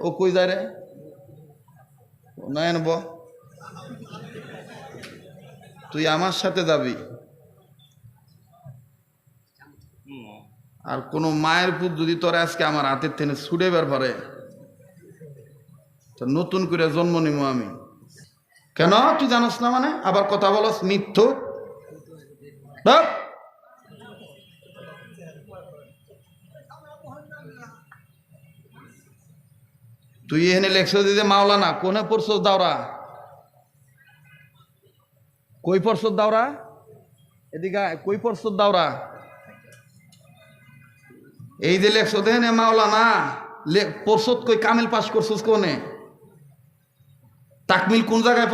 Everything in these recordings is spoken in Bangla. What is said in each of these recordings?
ও কই যায় রে নয়ন তুই আমার সাথে যাবি আর কোনো মায়ের পুত যদি তোর আজকে আমার হাতের থেকে ছুটে বের পারে তো নতুন করে জন্ম নিব আমি কেন তুই জানোস না মানে আবার কথা বলস মিথ্যু তুই এখানে লেখছ দিতে মাওলানা কোনে পড়ছস দাওরা? কই পড়ছস দাওরা? এদিকে কই পড়ছস দাওরা? এই যে লেখছ দেন মাওলানা পড়ছত কই কামিল পাস করছস কোনে? তাকমিল কোন জায়গায়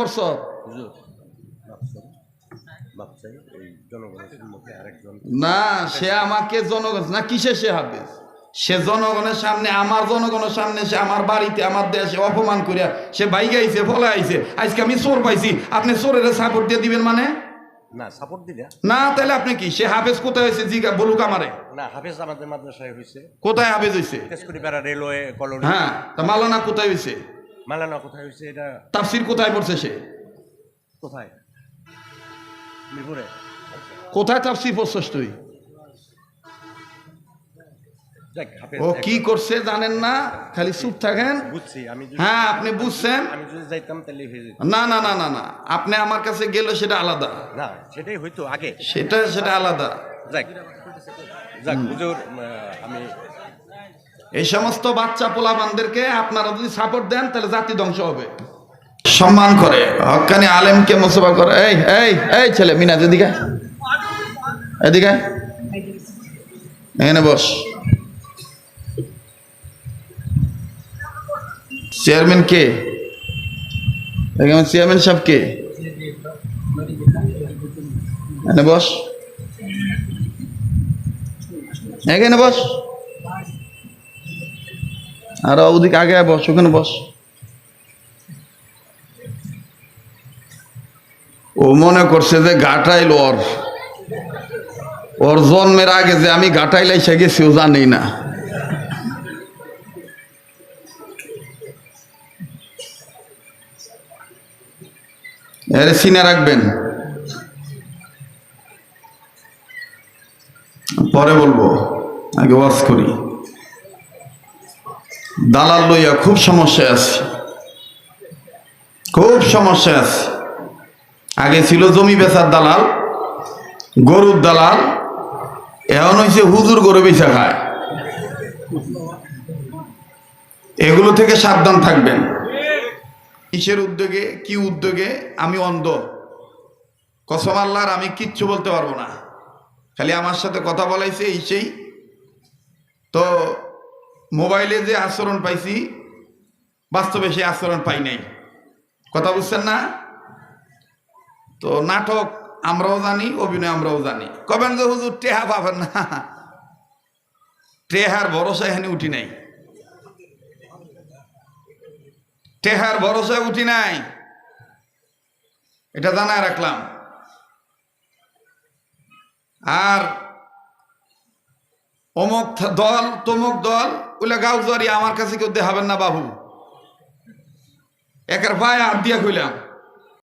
আরেকজন। না সে আমাকে জনগণ না কিসে সে হাফেজ? সে জনগণের সামনে আমার জনগণের সামনে সে আমার বাড়িতে আমার দেশে অপমান করিয়া সে বাইকে আইছে ফলে আইছে। আজকে আমি চোর পাইছি। আপনি চোরের সাপোর্ট দিয়ে দিবেন মানে? না সাপোর্ট দিলে? না তাহলে আপনি কি? সে হাফেজ কোথায় হয়েছে? জিগা বলুক আমারে। না হাফেজ আমাদের মাদ্রাসায় হয়েছে। কোথায় হাফেজ হয়েছে? Tejkuripara railway colony. হ্যাঁ তা মালানা কোথায় হয়েছে? মালানা কোথায় হয়েছে এটা? তাফসির কোথায় পড়ছে সে? কোথায়? মিরপুরে। কোথায় তাফসির পড়ছস তুই? ও কি করছে জানেন না? খালি চুপ থাকেন। বুঝছি আমি হ্যাঁ আপনি বুঝছেন। না না না না না। আপনি আমার কাছে গেলে সেটা আলাদা। না সেটাই হইতো আগে। সেটা সেটা আলাদা। আমি এই সমস্ত বাচ্চা পোলাপানদেরকে আপনারা যদি সাপোর্ট দেন তাহলে জাতি ধ্বংস হবে। সম্মান করে হকানি আলেমকে মোসবা করে। এই এই এই ছেলে মিনাজ এদিকে এদিকে। এখানে বস। চেয়ারম্যান কে? চেয়ারম্যান সাহেব কে? এখানে বস। এখানে বস। আর ওদিকে আগে বস, ওখানে বস। ও মনে করছে যে গাটাইল ওর ওর জন্মের আগে যে আমি গাটাইল এসে গেছি, ও জানি না। এর সিনে রাখবেন। পরে বলব, আগে ওয়াজ করি। দালাল লইয়া খুব সমস্যায় আছে। খুব সমস্যা আছে। আগে ছিল জমি বেচার দালাল, গরুর দালাল, এখন হয়েছে হুজুর গরু বেচা খায়। এগুলো থেকে সাবধান থাকবেন। কিসের উদ্যোগে, কি উদ্যোগে আমি অন্ধ? কসম আল্লাহর, আমি কিচ্ছু বলতে পারব না। খালি আমার সাথে কথা বলাইছে এই সেই তো মোবাইলে যে আচরণ পাইছি, বাস্তবে সেই আচরণ পাই নাই। কথা বুঝছেন না? তো নাটক আমরাও জানি, অভিনয় আমরাও জানি। কবেন যে হুজুর টেহা পাবেন না। টেহার ভরসা এখানে উঠি নাই। টেহার ভরসায় উঠি নাই। এটা জানায় রাখলাম। আর অমুক দল, তমুক দল, ওইলা গাউজারি আমার কাছে কেউ দেখাবেন না বাবু। একের পায়ে হাত দিয়া কইলাম।